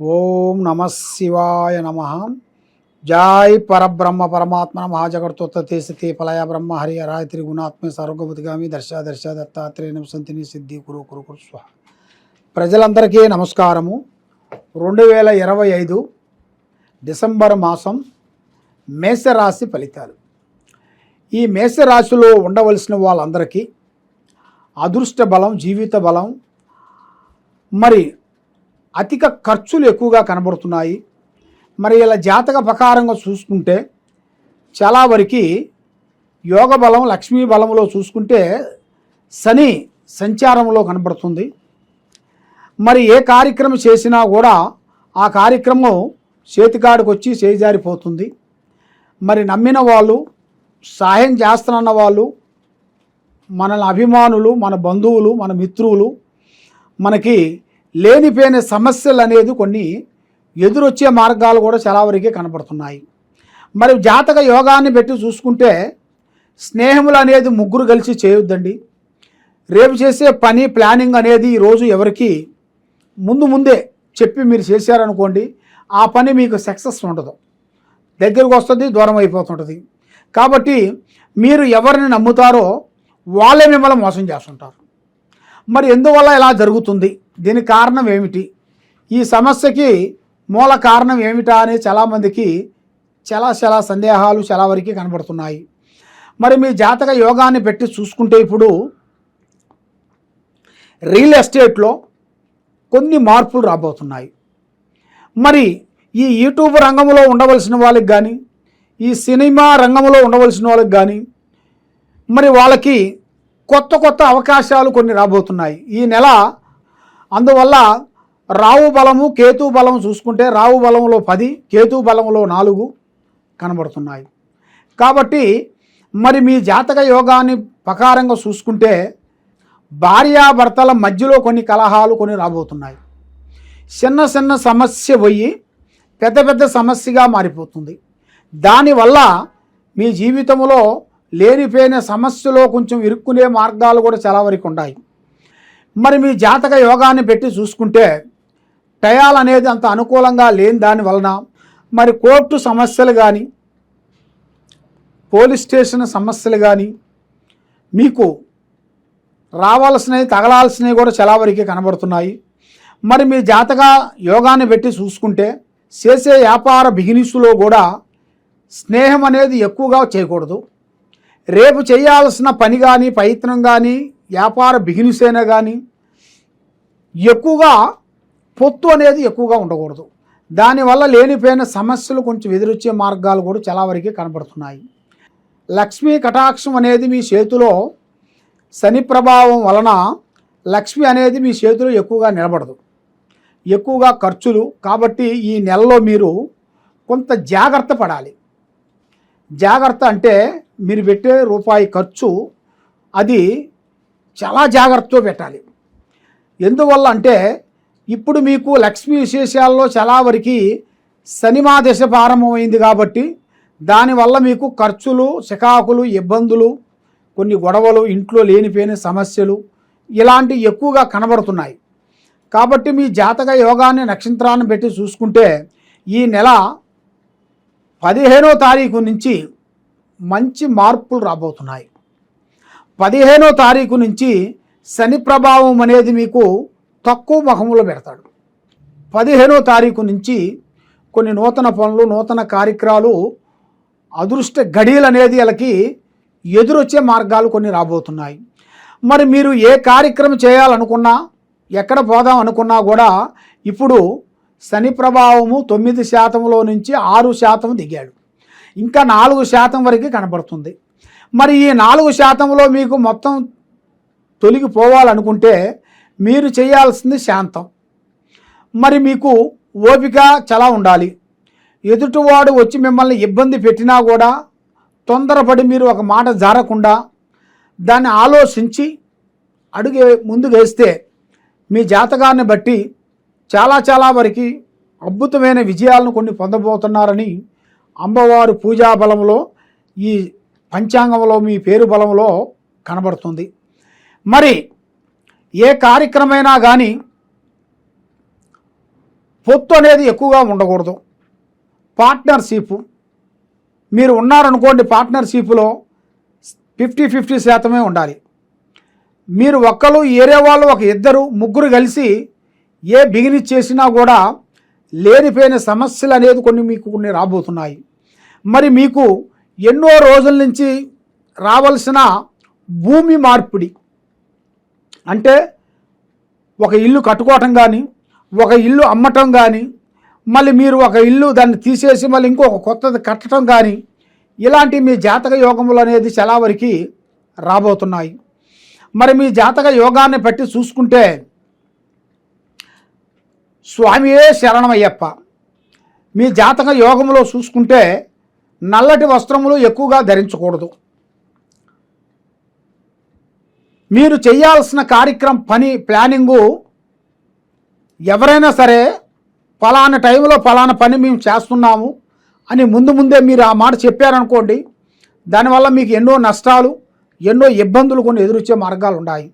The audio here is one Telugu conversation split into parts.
ఓం నమ శివాయ నమ. జాయ్ పరబ్రహ్మ పరమాత్మ మహాజగత్తుత్తే స్థితి పలయ బ్రహ్మ హరి హరాయత్రి త్రిగుణాత్మ సర్వగతిగామి దర్శ దర్శ దత్తాత్రేయ సంతిని సిద్ధి కురు కురు కురు స్వ ప్రజలందరికీ నమస్కారము. రెండు వేల ఇరవై ఐదు డిసెంబర్ మాసం మేషరాశి ఫలితాలు. ఈ మేషరాశిలో ఉండవలసిన వాళ్ళందరికీ అదృష్ట బలం జీవిత బలం మరి అధిక ఖర్చులు ఎక్కువగా కనబడుతున్నాయి. మరి ఇలా జాతక ప్రకారంగా చూసుకుంటే చాలా వరకు యోగ బలం లక్ష్మీ బలంలో చూసుకుంటే శని సంచారంలో కనబడుతుంది. మరి ఏ కార్యక్రమం చేసినా కూడా ఆ కార్యక్రమం చేతికాడికి వచ్చి చేజారిపోతుంది. మరి నమ్మిన వాళ్ళు సహాయం చేస్తానన్న వాళ్ళు మన అభిమానులు మన బంధువులు మన మిత్రులు మనకి లేనిపోయిన సమస్యలు అనేది కొన్ని ఎదురొచ్చే మార్గాలు కూడా చాలా వరకే కనపడుతున్నాయి. మరి జాతక యోగాన్ని పెట్టి చూసుకుంటే స్నేహములు అనేది ముగ్గురు కలిసి చేయొద్దండి. రేపు చేసే పని ప్లానింగ్ అనేది ఈరోజు ఎవరికి ముందు ముందే చెప్పి మీరు చేశారనుకోండి ఆ పని మీకు సక్సెస్ ఉండదు. దగ్గరకు వస్తుంది దూరం అయిపోతుంటుంది. కాబట్టి మీరు ఎవరిని నమ్ముతారో వాళ్ళే మిమ్మల్ని మోసం చేస్తుంటారు. మరి ఎందువల్ల ఇలా జరుగుతుంది? దీని కారణం ఏమిటి? ఈ సమస్యకి మూల కారణం ఏమిటా అని చాలామందికి చాలా చాలా సందేహాలు చాలా వరకు కనబడుతున్నాయి. మరి మీ జాతక యోగాన్ని పెట్టి చూసుకుంటే ఇప్పుడు రియల్ ఎస్టేట్లో కొన్ని మార్పులు రాబోతున్నాయి. మరి ఈ యూట్యూబ్ రంగంలో ఉండవలసిన వాళ్ళకి కానీ ఈ సినిమా రంగంలో ఉండవలసిన వాళ్ళకి కానీ మరి వాళ్ళకి కొత్త కొత్త అవకాశాలు కొన్ని రాబోతున్నాయి. ఈ నెల అందువల్ల రావు బలము కేతు బలం చూసుకుంటే రావు బలంలో పది కేతు బలంలో నాలుగు కనబడుతున్నాయి. కాబట్టి మరి మీ జాతక యోగాన్ని ప్రకారంగా చూసుకుంటే భార్యాభర్తల మధ్యలో కొన్ని కలహాలు కొన్ని రాబోతున్నాయి. చిన్న చిన్న సమస్య పోయి పెద్ద పెద్ద సమస్యగా మారిపోతుంది. దానివల్ల మీ జీవితంలో లేనిపోయిన సమస్యలో కొంచెం ఇరుక్కునే మార్గాలు కూడా చాలా వరకు ఉన్నాయి. మరి మీ జాతక యోగాన్ని పెట్టి చూసుకుంటే టయాల్ అనేది అంత అనుకూలంగా లేని దాని వలన మరి కోర్టు సమస్యలు కానీ పోలీస్ స్టేషన్ సమస్యలు కానీ మీకు రావాల్సినవి తగలాల్సినవి కూడా చాలా కనబడుతున్నాయి. మరి మీ జాతక యోగాన్ని పెట్టి చూసుకుంటే చేసే వ్యాపార బిగినిస్లో కూడా స్నేహం అనేది ఎక్కువగా చేయకూడదు. రేపు చేయాల్సిన పని కానీ ప్రయత్నం కానీ వ్యాపార బిగినిస్ అయినా కానీ ఎక్కువగా పొత్తు అనేది ఎక్కువగా ఉండకూడదు. దానివల్ల లేనిపోయిన సమస్యలు కొంచెం ఎదురొచ్చే మార్గాలు కూడా చాలా వరకు కనబడుతున్నాయి. లక్ష్మీ కటాక్షం అనేది మీ చేతిలో శని ప్రభావం వలన లక్ష్మి అనేది మీ చేతిలో ఎక్కువగా నిలబడదు. ఎక్కువగా ఖర్చులు కాబట్టి ఈ నెలలో మీరు కొంత జాగ్రత్త పడాలి. జాగ్రత్త అంటే మీరు పెట్టే రూపాయి ఖర్చు అది చాలా జాగ్రత్తతో పెట్టాలి. ఎందువల్ల అంటే ఇప్పుడు మీకు లక్ష్మీ విశేషాల్లో చాలా వరకు శనిమాదశ ప్రారంభమైంది కాబట్టి దానివల్ల మీకు ఖర్చులు చికాకులు ఇబ్బందులు కొన్ని గొడవలు ఇంట్లో లేనిపోయిన సమస్యలు ఇలాంటివి ఎక్కువగా కనబడుతున్నాయి. కాబట్టి మీ జాతక యోగాన్ని నక్షత్రాన్ని పెట్టి చూసుకుంటే ఈ నెల పదిహేనో తారీఖు నుంచి మంచి మార్పులు రాబోతున్నాయి. పదిహేనో తారీఖు నుంచి శని ప్రభావం అనేది మీకు తక్కువ ముఖములో పెడతాడు. పదిహేనో తారీఖు నుంచి కొన్ని నూతన పనులు నూతన కార్యక్రమాలు అదృష్ట గడియలు అనేది వీళ్ళకి ఎదురొచ్చే మార్గాలు కొన్ని రాబోతున్నాయి. మరి మీరు ఏ కార్యక్రమం చేయాలనుకున్నా ఎక్కడ పోదాం అనుకున్నా కూడా ఇప్పుడు శని ప్రభావము తొమ్మిది శాతంలో నుంచి ఆరు శాతం దిగాడు. ఇంకా నాలుగు శాతం వరకు కనబడుతుంది. మరి ఈ నాలుగు శాతంలో మీకు మొత్తం తొలగిపోవాలనుకుంటే మీరు చేయాల్సింది శాంతం. మరి మీకు ఓపిక చాలా ఉండాలి. ఎదుటివాడు వచ్చి మిమ్మల్ని ఇబ్బంది పెట్టినా కూడా తొందరపడి మీరు ఒక మాట జారకుండా దాన్ని ఆలోచించి అడుగు ముందుకు వేస్తే మీ జాతకాన్ని బట్టి చాలా చాలా వరకు అద్భుతమైన విజయాలను కొన్ని పొందబోతున్నారని అమ్మవారు పూజా బలంలో ఈ పంచాంగంలో మీ పేరు బలంలో కనబడుతుంది. మరి ఏ కార్యక్రమైనా కానీ పొత్తు అనేది ఎక్కువగా ఉండకూడదు. పార్ట్నర్షిప్ మీరు ఉన్నారనుకోండి పార్ట్నర్షిప్లో ఫిఫ్టీ ఫిఫ్టీ శాతమే ఉండాలి. మీరు ఒక్కరు ఏరే వాళ్ళు ఒక ఇద్దరు ముగ్గురు కలిసి ఏ బిగినిస్ చేసినా కూడా లేనిపోయిన సమస్యలు అనేది కొన్ని మీకు కొన్ని రాబోతున్నాయి. మరి మీకు ఎన్నో రోజుల నుంచి రావాల్సిన భూమి మార్పిడి అంటే ఒక ఇల్లు కట్టుకోవటం కానీ ఒక ఇల్లు అమ్మటం కానీ మళ్ళీ మీరు ఒక ఇల్లు దాన్ని తీసేసి మళ్ళీ ఇంకొక కొత్తది కట్టడం కానీ ఇలాంటి మీ జాతక యోగములు అనేది చాలా వరకు రాబోతున్నాయి. మరి మీ జాతక యోగాన్ని బట్టి చూసుకుంటే స్వామియే శరణమయ్యప్ప. మీ జాతక యోగములో చూసుకుంటే నల్లటి వస్త్రములు ఎక్కువగా ధరించకూడదు. మీరు చేయాల్సిన కార్యక్రమం పని ప్లానింగు ఎవరైనా సరే ఫలానా టైంలో ఫలానా పని మేము చేస్తున్నాము అని ముందు ముందే మీరు ఆ మాట చెప్పారనుకోండి దానివల్ల మీకు ఎన్నో నష్టాలు ఎన్నో ఇబ్బందులు కొన్ని ఎదురొచ్చే మార్గాలు ఉన్నాయి.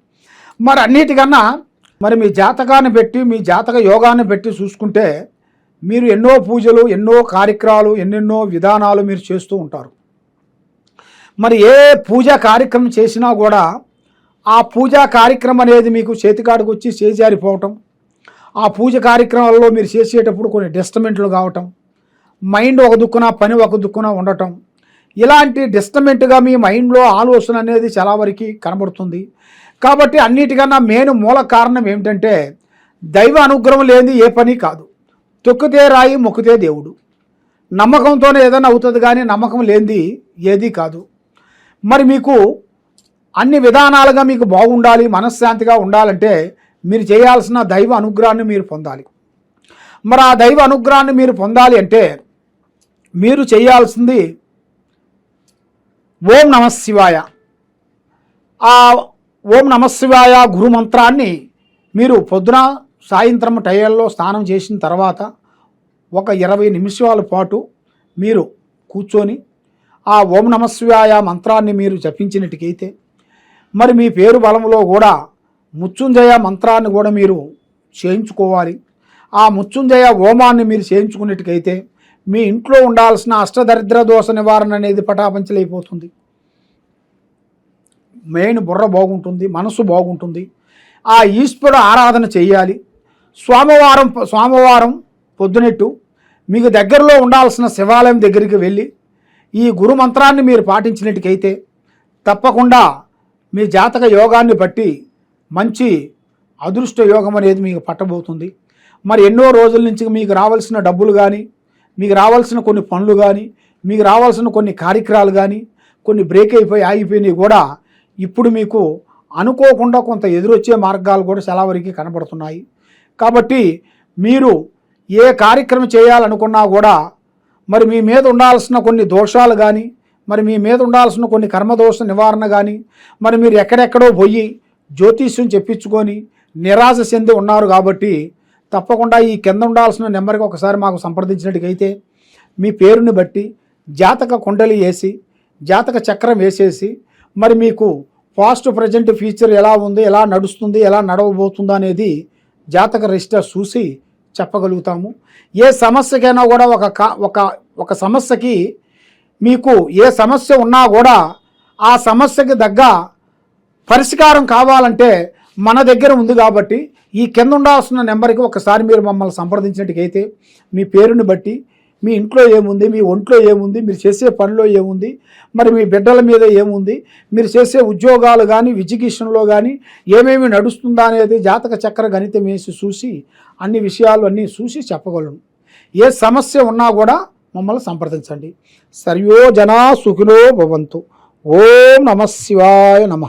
మరి అన్నిటికన్నా మరి మీ జాతకాన్ని పెట్టి మీ జాతక యోగాన్ని పెట్టి చూసుకుంటే మీరు ఎన్నో పూజలు ఎన్నో కార్యక్రమాలు ఎన్నెన్నో విధానాలు మీరు చేస్తూ ఉంటారు. మరి ఏ పూజా కార్యక్రమం చేసినా కూడా ఆ పూజా కార్యక్రమం అనేది మీకు చేతికాడికి వచ్చి చేజారిపోవటం. ఆ పూజ కార్యక్రమాల్లో మీరు చేసేటప్పుడు కొన్ని డిస్టమెంట్లు కావటం. మైండ్ ఒక దుక్కున పని ఒక దుక్కున ఉండటం. ఇలాంటి డిస్టమెంట్గా మీ మైండ్లో ఆలోచన అనేది చాలా వరకు కనబడుతుంది. కాబట్టి అన్నిటికన్నా మెయిన్ మూల కారణం ఏమిటంటే దైవ అనుగ్రహం లేనిది ఏ పని కాదు. తొక్కితే రాయి మొక్కితే దేవుడు. నమ్మకంతోనే ఏదైనా అవుతుంది కానీ నమ్మకం లేనిది ఏదీ కాదు. మరి మీకు అన్ని విధానాలుగా మీకు బాగుండాలి మనశ్శాంతిగా ఉండాలంటే మీరు చేయాల్సిన దైవ అనుగ్రహాన్ని మీరు పొందాలి. మరి ఆ దైవ అనుగ్రహాన్ని మీరు పొందాలి అంటే మీరు చేయాల్సింది ఓం నమ శివాయ. ఆ ఓం నమ శివాయ గురు మంత్రాన్ని మీరు పొద్దున సాయంత్రం టైర్లో స్నానం చేసిన తర్వాత ఒక ఇరవై నిమిషాల పాటు మీరు కూర్చొని ఆ ఓం నమ శివాయ మంత్రాన్ని మీరు జపించినట్టుకైతే మరి మీ పేరు బలంలో కూడా ముచ్చుంజయ మంత్రాన్ని కూడా మీరు చేయించుకోవాలి. ఆ ముచ్చుంజయ హోమాన్ని మీరు చేయించుకున్నట్టుకైతే మీ ఇంట్లో ఉండాల్సిన అష్టదరిద్ర దోష నివారణ అనేది పటాపంచలైపోతుంది. మెయిన్ బుర్ర బాగుంటుంది మనసు బాగుంటుంది. ఆ ఈశ్వరుడు ఆరాధన చేయాలి. సోమవారం సోమవారం పొద్దునెట్టు మీకు దగ్గరలో ఉండాల్సిన శివాలయం దగ్గరికి వెళ్ళి ఈ గురు మంత్రాన్ని మీరు పాటించినట్టుకైతే తప్పకుండా మీ జాతక యోగాన్ని బట్టి మంచి అదృష్ట యోగం అనేది మీకు పట్టబోతుంది. మరి ఎన్నో రోజుల నుంచి మీకు రావాల్సిన డబ్బులు కానీ మీకు రావాల్సిన కొన్ని పనులు కానీ మీకు రావాల్సిన కొన్ని కార్యక్రమాలు కానీ కొన్ని బ్రేక్ అయిపోయి ఆగిపోయినవి కూడా ఇప్పుడు మీకు అనుకోకుండా కొంత ఎదురొచ్చే మార్గాలు కూడా చాలా వరకు కనబడుతున్నాయి. కాబట్టి మీరు ఏ కార్యక్రమం చేయాలనుకున్నా కూడా మరి మీ మీద ఉండాల్సిన కొన్ని దోషాలు కానీ మరి మీ మీద ఉండాల్సిన కొన్ని కర్మదోష నివారణ కానీ మరి మీరు ఎక్కడెక్కడో పోయి జ్యోతిష్యం చెప్పించుకొని నిరాశ చెంది ఉన్నారు కాబట్టి తప్పకుండా ఈ కింద ఉండాల్సిన నెంబర్కి ఒకసారి మాకు సంప్రదించినట్టుకైతే మీ పేరుని బట్టి జాతక కుండలి వేసి జాతక చక్రం వేసేసి మరి మీకు పాస్ట్ ప్రజెంట్ ఫ్యూచర్ ఎలా ఉంది ఎలా నడుస్తుంది ఎలా నడవబోతుంది అనేది జాతక రిజిస్టర్ చూసి చెప్పగలుగుతాము. ఏ సమస్యకైనా కూడా ఒక ఒక ఒక సమస్యకి మీకు ఏ సమస్య ఉన్నా కూడా ఆ సమస్యకి తగ్గ పరిష్కారం కావాలంటే మన దగ్గర ఉంది కాబట్టి ఈ కింద ఉండాల్సిన నెంబర్కి ఒకసారి మీరు మమ్మల్ని సంప్రదించినట్టుకైతే మీ పేరుని బట్టి మీ ఇంట్లో ఏముంది మీ ఒంట్లో ఏముంది మీరు చేసే పనిలో ఏముంది మరి మీ బిడ్డల మీద ఏముంది మీరు చేసే ఉద్యోగాలు కానీ విజిగిషన్లో కానీ ఏమేమి నడుస్తుందా అనేది జాతక చక్ర గణితం వేసి చూసి అన్ని విషయాలు అన్నీ చూసి చెప్పగలను. ఏ సమస్య ఉన్నా కూడా మమ్మల్ని సంప్రదించండి. సర్వో జనా సుఖినో భవంతు. ఓం నమ శివాయ నమ.